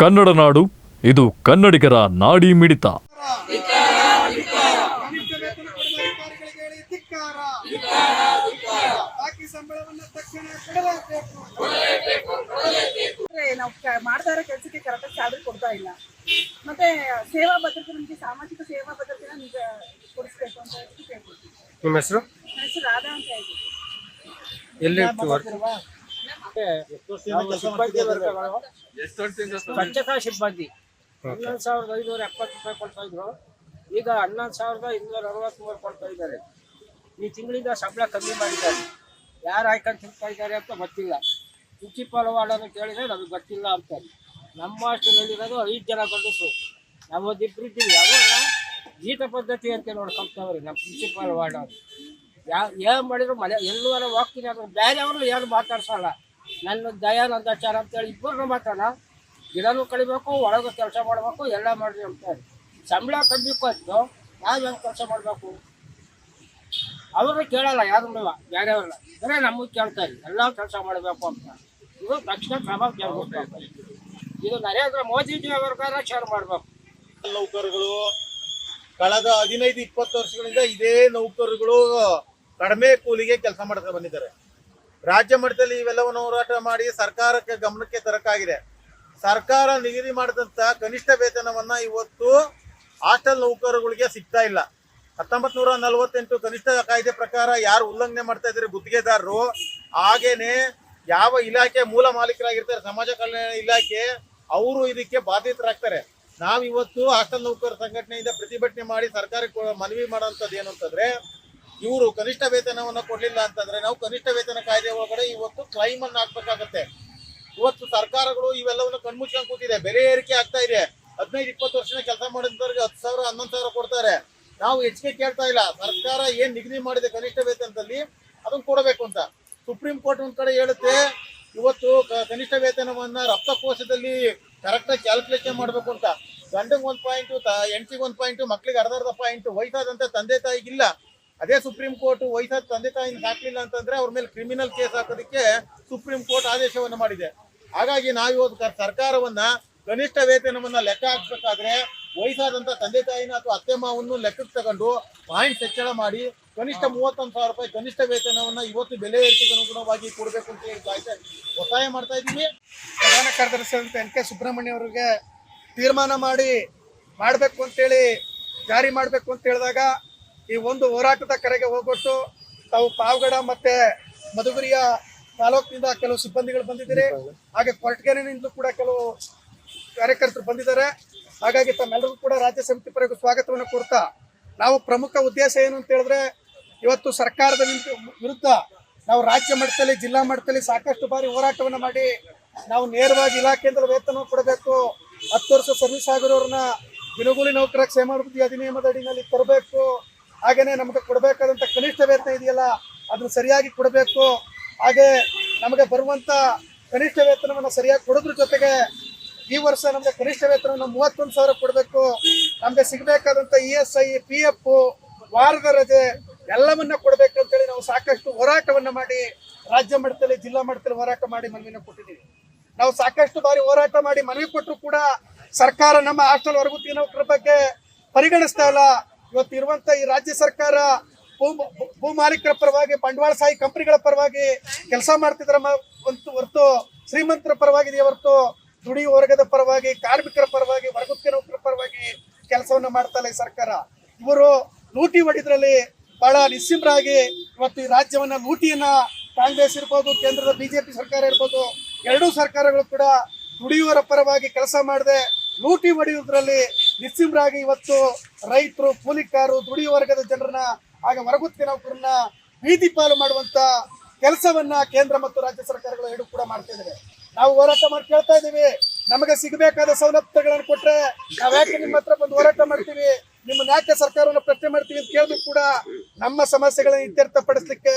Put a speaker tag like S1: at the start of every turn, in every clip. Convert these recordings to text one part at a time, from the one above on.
S1: ಕನ್ನಡ ನಾಡು ಇದು ಕನ್ನಡಿಗರ ನಾಡಿ ಮಿಡಿತ.
S2: ನಾವು ಮಾಡ್ತಾ ಇರೋ ಕೆಲಸಕ್ಕೆ ಕರೆಕ್ಟಾಗಿ ಸ್ಯಾಲ್ರಿ ಕೊಡ್ತಾ ಇಲ್ಲ. ಮತ್ತೆ ಸೇವಾ ಭದ್ರತೆ ನಮಗೆ ಸಾಮಾಜಿಕ ಸೇವಾ ಭದ್ರತೆನ ನಿಮಗೆ ಕೊಡಿಸ್ಬೇಕು ಅಂತ ಹೇಳಿ ಕೇಳ್ಕೊಳ್ತೀವಿ.
S3: ನಿಮ್ಮ ಹೆಸರು?
S2: ನನ್ನ ಹೆಸರು ರಾಧಾ ಅಂತ ಹೇಳಿ
S3: ಎಲ್ಲಿ
S4: ಸ್ವಚ್ಛತಾ ಸಿಬ್ಬಂದಿ. ಹನ್ನೊಂದು ಸಾವಿರದ ಐನೂರ ಎಪ್ಪತ್ತು ರೂಪಾಯಿ ಕೊಡ್ತಾ ಇದ್ರು. ಈಗ ಹನ್ನೊಂದು ಸಾವಿರದ ಇನ್ನೂರ ಅರವತ್ತ್ಮೂರು ಕೊಡ್ತಾ ಇದ್ದಾರೆ. ಈ ತಿಂಗಳಿಂದ ಸಂಬಳ ಕಮ್ಮಿ ಮಾಡಿದ್ದಾರೆ. ಯಾರು ಹಾಕೊಂಡು ತಿಂತಾ ಇದ್ದಾರೆ ಅಂತ ಗೊತ್ತಿಲ್ಲ. ಪ್ರಿನ್ಸಿಪಾಲ್ ವಾರ್ಡನ್ನು ಕೇಳಿದ್ರೆ ನಮಗೆ ಗೊತ್ತಿಲ್ಲ ಅಂತಾರೆ ನಮ್ಮ ಹಾಸ್ಟೆಲಲ್ಲಿರೋದು ಐದು ಜನ ಗಂಡಸು ನಾವು ಒಂದಿಬ್ರು ಇದ್ದೀವಿ ಅದನ್ನ ಗೀತ ಪದ್ಧತಿ ಅಂತ ನೋಡ್ಕೊಂತವ್ರಿ ನಮ್ಮ ಪ್ರಿನ್ಸಿಪಾಲ್ ವಾರ್ಡ್ ಅವರು ಯಾವ ಏನು ಮಾಡಿದ್ರು ಮನೆ ಎಲ್ಲರೂ ಹೋಗ್ತೀನಿ ಅಂದ್ರೆ ಬೇರೆಯವರು ಏನು ಮಾತಾಡ್ಸಲ್ಲ. ನನ್ನ ದಯಾನಂದಾಚಾರ ಅಂತೇಳಿ ಇಬ್ಬರನ್ನ ಮಾತಾಡ ಗಿಡನೂ ಕಳಿಬೇಕು ಒಳಗೆ ಕೆಲಸ ಮಾಡಬೇಕು, ಎಲ್ಲ ಮಾಡ್ರಿ ಅಂತಾರೆ ಸಂಬಳ ಕಮ್ಮಿ ಕೊಟ್ಟು ನಾವು ಹೆಂಗೆ ಕೆಲಸ ಮಾಡಬೇಕು? ಅವರು ಕೇಳಲ್ಲ, ಯಾರು ಬೇರೆಯವ್ರಲ್ಲ ಬರೀ ನಮಗೆ ಕೇಳ್ತಾರೆ ಎಲ್ಲ ಕೆಲಸ ಮಾಡಬೇಕು ಅಂತ. ಇದು ತಕ್ಷಣ ಕ್ರಮ ಕೇಳಬೇಕು ಇದು ನರೇಂದ್ರ ಮೋದಿಜಿ ಅವ್ರಿಗಾರ ಶೇರ್ ಮಾಡಬೇಕು.
S5: ನೌಕರರು ಕಳೆದ ಹದಿನೈದು, ಇಪ್ಪತ್ತು ವರ್ಷಗಳಿಂದ ಇದೇ ನೌಕರರುಗಳು ಕಡಿಮೆ ಕೂಲಿಗೆ ಕೆಲಸ ಮಾಡ್ತಾ ಬಂದಿದ್ದಾರೆ. ರಾಜ್ಯ ಮಟ್ಟದಲ್ಲಿ ಇವೆಲ್ಲವನ್ನು ಹೋರಾಟ ಮಾಡಿ ಸರ್ಕಾರಕ್ಕೆ ಗಮನಕ್ಕೆ ತರಕಾಗಿದೆ. ಸರ್ಕಾರ ನಿಗದಿ ಮಾಡಿದಂತ ಕನಿಷ್ಠ ವೇತನವನ್ನ ಇವತ್ತು ಹಾಸ್ಟೆಲ್ ನೌಕರರುಗಳಿಗೆ ಸಿಗ್ತಾ ಇಲ್ಲ. ಹತ್ತೊಂಬತ್ ನೂರ ನಲವತ್ತೆಂಟು ಕನಿಷ್ಠ ಕಾಯ್ದೆ ಪ್ರಕಾರ ಯಾರು ಉಲ್ಲಂಘನೆ ಮಾಡ್ತಾ ಇದ್ದಾರೆ ಗುತ್ತಿಗೆದಾರರು, ಹಾಗೇನೆ ಯಾವ ಇಲಾಖೆ ಮೂಲ ಮಾಲೀಕರಾಗಿರ್ತಾರೆ, ಸಮಾಜ ಕಲ್ಯಾಣ ಇಲಾಖೆ, ಅವರು ಇದಕ್ಕೆ ಬಾಧಿತರಾಗ್ತಾರೆ ನಾವು ಇವತ್ತು ಹಾಸ್ಟೆಲ್ ನೌಕರ ಸಂಘಟನೆಯಿಂದ ಪ್ರತಿಭಟನೆ ಮಾಡಿ ಸರ್ಕಾರಕ್ಕೆ ಮನವಿ ಮಾಡೋಂಥದ್ದು ಏನು ಅಂತಂದ್ರೆ ಇವರು ಕನಿಷ್ಠ ವೇತನವನ್ನ ಕೊಡಲಿಲ್ಲ ಅಂತಂದ್ರೆ ನಾವು ಕನಿಷ್ಠ ವೇತನ ಕಾಯ್ದೆ ಒಳಗಡೆ ಇವತ್ತು ಕ್ಲೈಮ್ ಅನ್ನು ಹಾಕ್ಬೇಕಾಗತ್ತೆ. ಇವತ್ತು ಸರ್ಕಾರಗಳು ಇವೆಲ್ಲವನ್ನು ಕಣ್ಮುಚ್ಕೊಂಡು ಕೂತಿದೆ. ಬೆಲೆ ಏರಿಕೆ ಆಗ್ತಾ ಇದೆ. ಹದಿನೈದು, ಇಪ್ಪತ್ತು ವರ್ಷದ ಕೆಲಸ ಮಾಡಿದವ್ರಿಗೆ ಹತ್ತು ಸಾವಿರ, ಹನ್ನೊಂದು ಸಾವಿರ ಕೊಡ್ತಾರೆ. ನಾವು ಹೆಚ್ಚಿಗೆ ಕೇಳ್ತಾ ಇಲ್ಲ. ಸರ್ಕಾರ ಏನ್ ನಿಗದಿ ಮಾಡಿದೆ ಕನಿಷ್ಠ ವೇತನದಲ್ಲಿ? ಅದನ್ನ ಕೊಡಬೇಕು ಅಂತ. ಸುಪ್ರೀಂ ಕೋರ್ಟ್ ಒಂದ್ ಕಡೆ ಹೇಳುತ್ತೆ, ಇವತ್ತು ಕನಿಷ್ಠ ವೇತನವನ್ನ ರಕ್ತಕೋಶದಲ್ಲಿ ಕರೆಕ್ಟಾಗಿ ಕ್ಯಾಲ್ಕುಲೇಷನ್ ಮಾಡಬೇಕು ಅಂತ. ಗಂಡಂಗೆ ಒಂದು ಪಾಯಿಂಟು ಹೆಂಡತಿಗೆ ಒಂದು ಪಾಯಿಂಟು ಮಕ್ಳಿಗೆ ಅರ್ಧ ಅರ್ಧ ಪಾಯಿಂಟು ವಯಸ್ಸಾದಂತೆ ತಂದೆ ತಾಯಿಗಿಲ್ಲ. ಅದೇ ಸುಪ್ರೀಂ ಕೋರ್ಟ್ ವಯಸ್ಸಾದ ತಂದೆ ತಾಯಿನ ಹಾಕ್ಲಿಲ್ಲ ಅಂತಂದ್ರೆ ಅವ್ರ ಮೇಲೆ ಕ್ರಿಮಿನಲ್ ಕೇಸ್ ಹಾಕೋದಕ್ಕೆ ಸುಪ್ರೀಂ ಕೋರ್ಟ್ ಆದೇಶವನ್ನು ಮಾಡಿದೆ. ಹಾಗಾಗಿ ನಾವಿವತ್ತು ಸರ್ಕಾರವನ್ನ ಕನಿಷ್ಠ ವೇತನವನ್ನ ಲೆಕ್ಕ ಹಾಕ್ಬೇಕಾದ್ರೆ ವಯಸ್ಸಾದಂತ ತಂದೆ ತಾಯಿನ ಅಥವಾ ಅತ್ತೆ ಮಾವನ್ನು ಲೆಕ್ಕಕ್ಕೆ ತಗೊಂಡು ಪಾಯಿಂಟ್ ಹೆಚ್ಚಳ ಮಾಡಿ ಕನಿಷ್ಠ ಮೂವತ್ತೊಂದು ಸಾವಿರ ರೂಪಾಯಿ ಕನಿಷ್ಠ ವೇತನವನ್ನ ಇವತ್ತು ಬೆಲೆ ಏರಿಕೆಗೆ ಅನುಗುಣವಾಗಿ ಕೊಡಬೇಕು ಅಂತ ಹೇಳಿ ಒತ್ತಾಯ ಮಾಡ್ತಾ ಇದ್ದೀವಿ.
S6: ಪ್ರಧಾನ ಕಾರ್ಯದರ್ಶಿ ಎನ್ ಕೆ ಸುಬ್ರಹ್ಮಣ್ಯ ಅವರಿಗೆ ತೀರ್ಮಾನ ಮಾಡಿ ಮಾಡಬೇಕು ಅಂತೇಳಿ ಜಾರಿ ಮಾಡಬೇಕು ಅಂತ ಹೇಳಿದಾಗ ಈ ಒಂದು ಹೋರಾಟದ ಕರೆಗೆ ಹೋಗೊಟ್ಟು ತಾವು ಪಾವಗಡ ಮತ್ತೆ ಮಧುಗಿರಿಯ ತಾಲೂಕಿನಿಂದ ಕೆಲವು ಸಿಬ್ಬಂದಿಗಳು ಬಂದಿದ್ದೀರಿ. ಹಾಗೆ ಕೊರಟಗೆರೆನಿಂದಲೂ ಕೂಡ ಕೆಲವು ಕಾರ್ಯಕರ್ತರು ಬಂದಿದ್ದಾರೆ. ಹಾಗಾಗಿ ತಮ್ಮೆಲ್ಲರಿಗೂ ಕೂಡ ರಾಜ್ಯ ಸಮಿತಿ ಪರವಾಗಿ ಸ್ವಾಗತವನ್ನು ಕೊಡ್ತಾ ನಾವು ಪ್ರಮುಖ ಉದ್ದೇಶ ಏನು ಅಂತ ಹೇಳಿದ್ರೆ ಇವತ್ತು ಸರ್ಕಾರದ ವಿರುದ್ಧ- ವಿರುದ್ಧ ನಾವು ರಾಜ್ಯ ಮಟ್ಟದಲ್ಲಿ, ಜಿಲ್ಲಾ ಮಟ್ಟದಲ್ಲಿ ಸಾಕಷ್ಟು ಬಾರಿ ಹೋರಾಟವನ್ನು ಮಾಡಿ ನಾವು ನೇರವಾಗಿ ಇಲಾಖೆಯಿಂದ ವೇತನ ಕೊಡಬೇಕು. ಹತ್ತು ವರ್ಷ ಸರ್ವಿಸ್ ಆಗಿರೋರನ್ನ ದಿನಗೂಲಿ ನೌಕರ ಕ್ಷೇಮಾಭಿವೃದ್ಧಿ ಅಧಿನಿಯಮದ ಅಡಿನಲ್ಲಿ ತರಬೇಕು. ಹಾಗೇನೆ ನಮಗೆ ಕೊಡಬೇಕಾದಂಥ ಕನಿಷ್ಠ ವೇತನ ಇದೆಯಲ್ಲ, ಅದನ್ನು ಸರಿಯಾಗಿ ಕೊಡಬೇಕು. ಹಾಗೆ ನಮಗೆ ಬರುವಂತ ಕನಿಷ್ಠ ವೇತನವನ್ನು ಸರಿಯಾಗಿ ಕೊಡೋದ್ರ ಜೊತೆಗೆ ಈ ವರ್ಷ ನಮಗೆ ಕನಿಷ್ಠ ವೇತನವನ್ನು ಮೂವತ್ತೊಂದು ಸಾವಿರ ಕೊಡಬೇಕು. ನಮಗೆ ಸಿಗಬೇಕಾದಂಥ E S I, P F, ವಾರದ ರಜೆ ಎಲ್ಲವನ್ನ ಕೊಡಬೇಕಂತೇಳಿ ನಾವು ಸಾಕಷ್ಟು ಹೋರಾಟವನ್ನು ಮಾಡಿ ರಾಜ್ಯ ಮಟ್ಟದಲ್ಲಿ, ಜಿಲ್ಲಾ ಮಟ್ಟದಲ್ಲಿ ಹೋರಾಟ ಮಾಡಿ ಮನವಿನ ಕೊಟ್ಟಿದ್ದೀವಿ. ನಾವು ಸಾಕಷ್ಟು ಬಾರಿ ಹೋರಾಟ ಮಾಡಿ ಮನವಿ ಕೊಟ್ಟರು ಕೂಡ ಸರ್ಕಾರ ನಮ್ಮ ಹಾಸ್ಟೆಲ್ ಹೊರಗುತ್ತಿ ನೌಕರ ಬಗ್ಗೆ ಪರಿಗಣಿಸ್ತಾ ಇಲ್ಲ. ಇವತ್ತು ಇರುವಂತ ಈ ರಾಜ್ಯ ಸರ್ಕಾರ ಭೂ ಭೂ ಮಾಲೀಕರ ಪರವಾಗಿ ಬಂಡವಾಳಶಾಹಿ ಕಂಪನಿಗಳ ಪರವಾಗಿ ಕೆಲಸ ಮಾಡ್ತಿದ್ರ ಹೊರತು ಶ್ರೀಮಂತರ ಪರವಾಗಿದೆಯೇ ಹೊರತು ದುಡಿಯುವ ವರ್ಗದ ಪರವಾಗಿ, ಕಾರ್ಮಿಕರ ಪರವಾಗಿ, ವರ್ಗಕ್ಕೆ ನೌಕರ ಪರವಾಗಿ ಕೆಲಸವನ್ನ ಮಾಡ್ತಾ ಈ ಸರ್ಕಾರ. ಇವರು ಲೂಟಿ ಹೊಡಿದ್ರಲ್ಲಿ ಬಹಳ ನಿಸ್ಸಿಮರಾಗಿ ಇವತ್ತು ಈ ರಾಜ್ಯವನ್ನ ಲೂಟಿಯನ್ನ ಕಾಂಗ್ರೆಸ್ ಇರ್ಬೋದು, ಕೇಂದ್ರದ ಬಿಜೆಪಿ ಸರ್ಕಾರ ಇರ್ಬೋದು, ಎರಡೂ ಸರ್ಕಾರಗಳು ಕೂಡ ದುಡಿಯುವರ ಪರವಾಗಿ ಕೆಲಸ ಮಾಡದೆ ಲೂಟಿ ಹೊಡೆಯುವುದರಲ್ಲಿ ನಿಸ್ಸಿಮ್ರಾಗಿ ಇವತ್ತು ರೈತರು, ಕೂಲಿಕಾರರು ದುಡಿಯುವ ವರ್ಗದ ಜನರನ್ನ ಹಾಗೆ ಹೊರಗುತ್ತಿ ನೌಕರನ್ನ ಬೀದಿ ಪಾಲು ಮಾಡುವಂತ ಕೆಲಸವನ್ನ ಕೇಂದ್ರ ಮತ್ತು ರಾಜ್ಯ ಸರ್ಕಾರಗಳು ಎರಡು ಕೂಡ ಮಾಡ್ತಾ ಇದ್ದಾರೆ ನಾವು ಹೋರಾಟ ಮಾಡಿ ಕೇಳ್ತಾ ಇದ್ದೀವಿ. ನಮಗೆ ಸಿಗಬೇಕಾದ ಸವಲತ್ತುಗಳನ್ನು ಕೊಟ್ರೆ ನಾವ್ಯಾಕೆ ನಿಮ್ಮ ಹತ್ರ ಬಂದು ಹೋರಾಟ ಮಾಡ್ತೀವಿ? ನಿಮ್ಮ ಯಾಕೆ ಸರ್ಕಾರವನ್ನು ಪ್ರಶ್ನೆ ಮಾಡ್ತೀವಿ ಅಂತ ಕೇಳಿದ್ರು ಕೂಡ ನಮ್ಮ ಸಮಸ್ಯೆಗಳನ್ನು ಇತ್ಯರ್ಥಪಡಿಸಲಿಕ್ಕೆ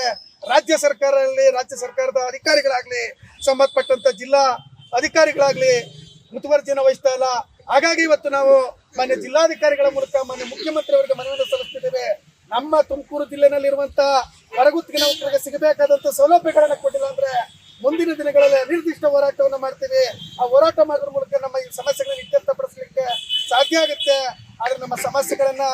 S6: ರಾಜ್ಯ ಸರ್ಕಾರ ಆಗಲಿ ರಾಜ್ಯ ಸರ್ಕಾರದ ಅಧಿಕಾರಿಗಳಾಗ್ಲಿ, ಸಂಬಂಧಪಟ್ಟಂತ ಜಿಲ್ಲಾ ಅಧಿಕಾರಿಗಳಾಗ್ಲಿ ಮುತುವರ್ಜಿಯನ್ನು ವಹಿಸ್ತಾ ಇಲ್ಲ. ಹಾಗಾಗಿ ಇವತ್ತು ನಾವು ಮಾನ್ಯ ಜಿಲ್ಲಾಧಿಕಾರಿಗಳ ಮೂಲಕ ಮಾನ್ಯ ಮುಖ್ಯಮಂತ್ರಿ ಅವರಿಗೆ ಮನವಿಯನ್ನು ಸಲ್ಲಿಸ್ತಿದ್ದೇವೆ. ನಮ್ಮ ತುಮಕೂರು ಜಿಲ್ಲೆನಲ್ಲಿರುವಂತ ಹೊರಗುತ್ತಿಗೆ ನೌಕರರಿಗೆ ಸಿಗಬೇಕಾದಂತ ಸೌಲಭ್ಯಗಳನ್ನ ಕೊಟ್ಟಿಲ್ಲ ಅಂದ್ರೆ ಮುಂದಿನ ದಿನಗಳಲ್ಲಿ ನಿರ್ದಿಷ್ಟ ಹೋರಾಟವನ್ನು ಮಾಡ್ತೀವಿ. ಆ ಹೋರಾಟ ಮಾಡೋದ್ರ ಮೂಲಕ ನಮ್ಮ ಈ ಸಮಸ್ಯೆಗಳನ್ನ ಇತ್ಯರ್ಥಪಡಿಸಲಿಕ್ಕೆ ಸಾಧ್ಯ ಆಗುತ್ತೆ. ಆದ್ರೆ ನಮ್ಮ ಸಮಸ್ಯೆಗಳನ್ನ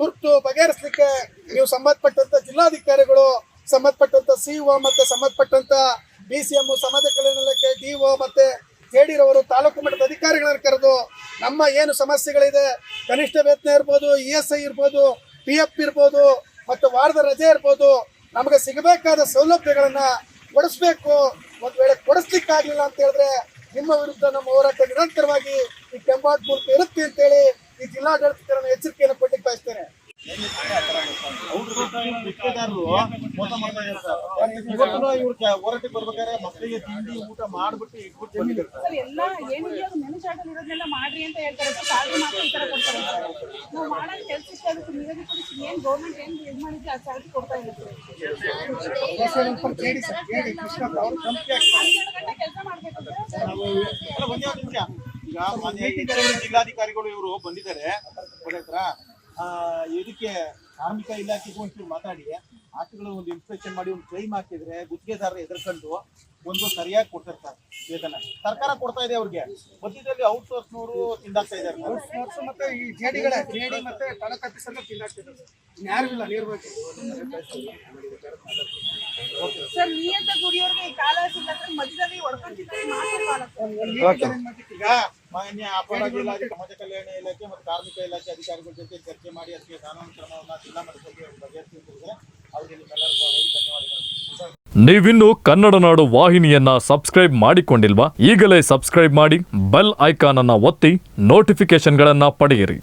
S6: ತುರ್ತು ಬಗೆಹರಿಸಲಿಕ್ಕೆ ನೀವು ಸಂಬಂಧಪಟ್ಟಂತ ಜಿಲ್ಲಾಧಿಕಾರಿಗಳು, ಸಂಬಂಧಪಟ್ಟಂತ ಸಿಒ ಮತ್ತೆ ಸಂಬಂಧಪಟ್ಟಂತ ಬಿ ಸಿ ಎಂ, ಸಮಾಜ ಕಲ್ಯಾಣ ಇಲಾಖೆ ಡಿಒ ಮತ್ತೆ ಜೆಡಿರವರು ತಾಲೂಕು ಮಟ್ಟದ ಅಧಿಕಾರಿಗಳನ್ನು ಕರೆದು ನಮ್ಮ ಏನು ಸಮಸ್ಯೆಗಳಿದೆ, ಕನಿಷ್ಠ ವೇತನ ಇರ್ಬೋದು ಇ ಎಸ್ ಐ ಇರ್ಬೋದು ಪಿ ಎಫ್ ಇರ್ಬೋದು, ಮತ್ತು ವಾರದ ರಜೆ ಇರ್ಬೋದು, ನಮಗೆ ಸಿಗಬೇಕಾದ ಸೌಲಭ್ಯಗಳನ್ನು ಕೊಡಿಸ್ಬೇಕು. ಒಂದು ವೇಳೆ ಕೊಡಿಸ್ಲಿಕ್ಕಾಗಲಿಲ್ಲ ಅಂತ ಹೇಳಿದ್ರೆ ನಿಮ್ಮ ವಿರುದ್ಧ ನಮ್ಮ ಹೋರಾಟ ನಿರಂತರವಾಗಿ ಈ ಕೆಂಬಾಟ್ ಮೂಲಕ ಇರುತ್ತೆ ಅಂತೇಳಿ ಈ ಜಿಲ್ಲಾಡಳಿತ ನಾನು ಎಚ್ಚರಿಕೆಯನ್ನು ಕೊಡ್ಲಿಕ್ಕೆ ಬಯಸ್ತೇನೆ.
S5: ಮೋಸ ಮಾಡ್ತಾ ಹೋರಾಟಕ್ಕೆ ಬರ್ಬೇಕಾದ್ರೆ ಮಕ್ಕಳಿಗೆ ತಿಂಡಿ ಊಟ ಮಾಡ್ಬಿಟ್ಟು ಇಟ್ಬಿಟ್ಟು
S2: ಎಲ್ಲ ಏನಿದೆಯೋ ಕೊಡ್ತಾರೆ ನಾವು ನಿಗದಿಪಡಿಸಿ ಏನ್ ಗೌರ್ಮೆಂಟ್ ಏನು ಆ ಕೊಡ್ತಾ ಕೆಲಸ
S5: ಈಗ ಜಿಲ್ಲಾಧಿಕಾರಿಗಳು ಇವರು ಬಂದಿದ್ದಾರೆ ಇದಕ್ಕೆ ಕಾರ್ಮಿಕ ಇಲಾಖೆಗೂ ಒಂಚೂರು ಮಾತಾಡಿ. ಆಟಗಳು ಒಂದು ಇನ್ಸ್ಪೆಕ್ಷನ್ ಮಾಡಿ ಒಂದು ಕ್ಲೈಮ್ ಹಾಕಿದ್ರೆ ಗುತ್ತಿಗೆದಾರರು ಎದುರ್ಕೊಂಡು ಒಂದು ಸರಿಯಾಗಿ ಕೊಡ್ತಿರ್ತಾರೆ ಸರ್ ವೇತನ. ಸರ್ಕಾರ ಕೊಡ್ತಾ ಇದೆ ಅವ್ರಿಗೆ. ಮಧ್ಯದಲ್ಲಿ ಔಟ್ಸೋರ್ಸ್ನವರು ತಿಂದಾಗ್ತಾ ಇದ್ದಾರೆ. ಸರ್.
S6: ಸೋರ್ಸ್ ಮತ್ತೆ ಈ ಜೇಡಿಗಳ ಜೇಡಿ ಮತ್ತೆ ತಾಲೂಕು ಕಟ್ಟಿಸಲು ತಿಂದಾಗ್ತಿದ್ದಾರೆ ಯಾರು ಇಲ್ಲ ನೀರ್ಬೇಕು
S2: ಸರ್ ನಿಯತ ಗುರಿಯವ್ರಿಗೆ ಈ ಕಾಲ ಇಲ್ಲ ಮಧ್ಯದಲ್ಲಿ ಹೊಡ್ಕೊಂತಿದ್ರೆ ಮಾತ್ರ
S5: ಈಗ ಮಾನ್ಯ ಅಪರ ಇಲಾಖೆ, ಸಮಾಜ ಕಲ್ಯಾಣ ಇಲಾಖೆ ಮತ್ತು ಕಾರ್ಮಿಕ ಇಲಾಖೆ ಅಧಿಕಾರಿಗಳ ಜೊತೆ ಚರ್ಚೆ ಮಾಡಿ ಅದಕ್ಕೆ ಕಾನೂನು ಕ್ರಮವನ್ನು ಜಿಲ್ಲಾ ಮಟ್ಟದಲ್ಲಿ ಬಗೆಹರಿಸಿದ್ದಾರೆ. ಅವರಿಗೆ ಧನ್ಯವಾದಗಳು.
S1: ನೀವಿನ್ನು ಕನ್ನಡ ನಾಡು ವಾಹಿನಿಯನ್ನ ಸಬ್ಸ್ಕ್ರೈಬ್ ಮಾಡಿಕೊಂಡಿಲ್ವಾ ಈಗಲೇ ಸಬ್ಸ್ಕ್ರೈಬ್ ಮಾಡಿ ಬೆಲ್ ಐಕಾನ್ ಅನ್ನ ಒತ್ತಿ ನೋಟಿಫಿಕೇಶನ್ಗಳನ್ನ ಪಡೆಯಿರಿ.